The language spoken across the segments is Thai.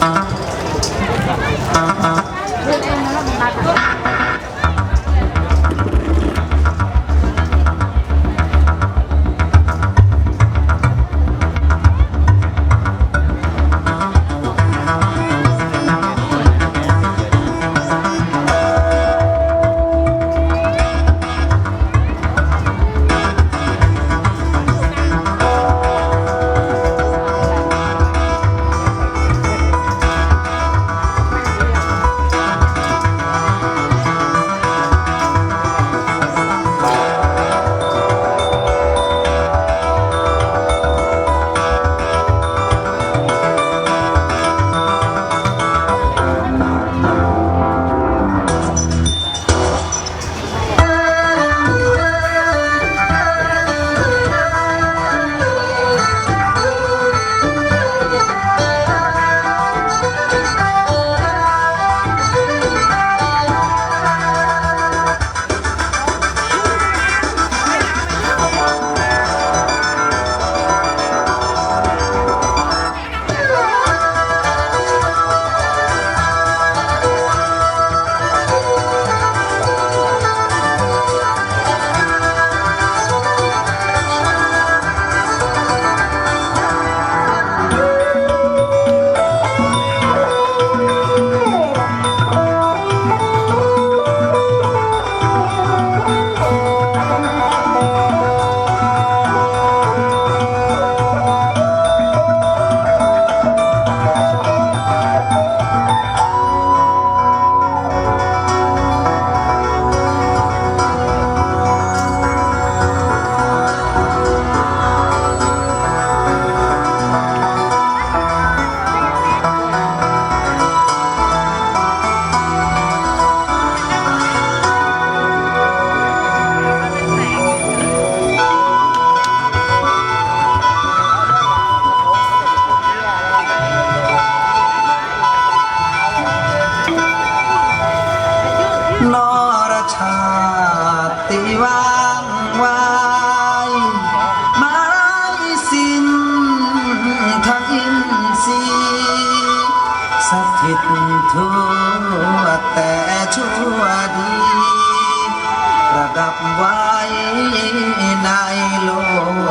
Thank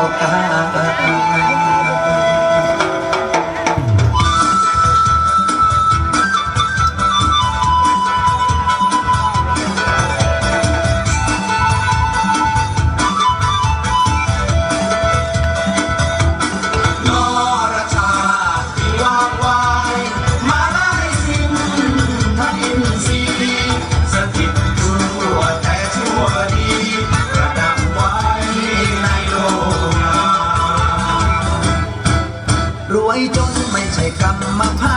Oh, ah, ah, ah. รวยจนไม่ใช่กรรมพัน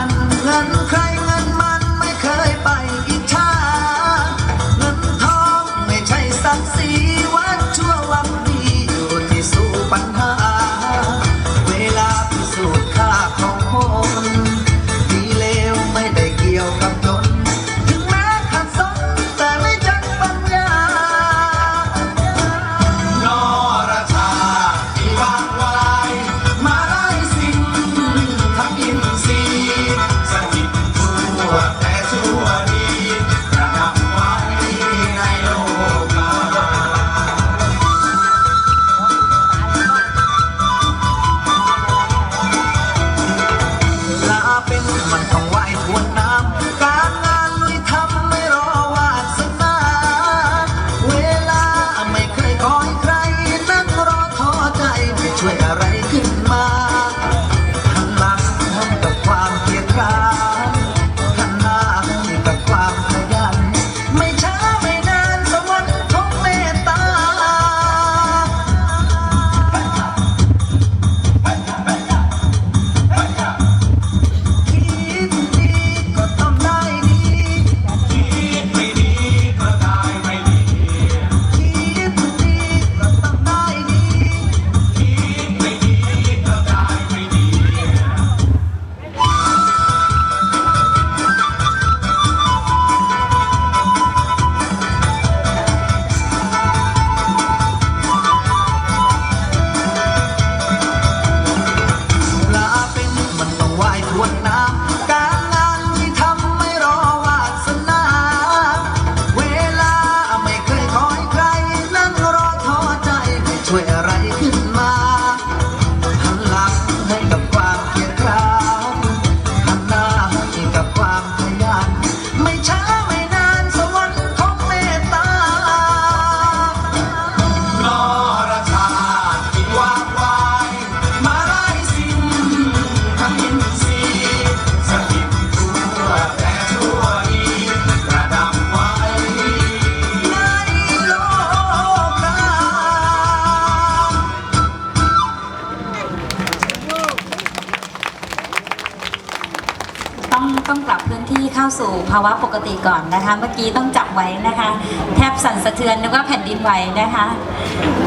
ต้องปรับพื้นที่เข้าสู่ภาวะปกติก่อนนะคะ เมื่อกี้ต้องจับไว้นะคะ แทบสั่นสะเทือนนึกว่าแผ่นดินไหวนะคะ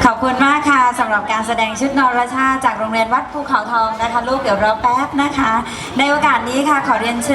ขอบคุณมากค่ะสำหรับการแสดงชุดนรชาจากโรงเรียนวัดภูเขาทองนะคะ ลูกเดี๋ยวรอแป๊บนะคะ ในโอกาสนี้ค่ะขอเรียนเชิญ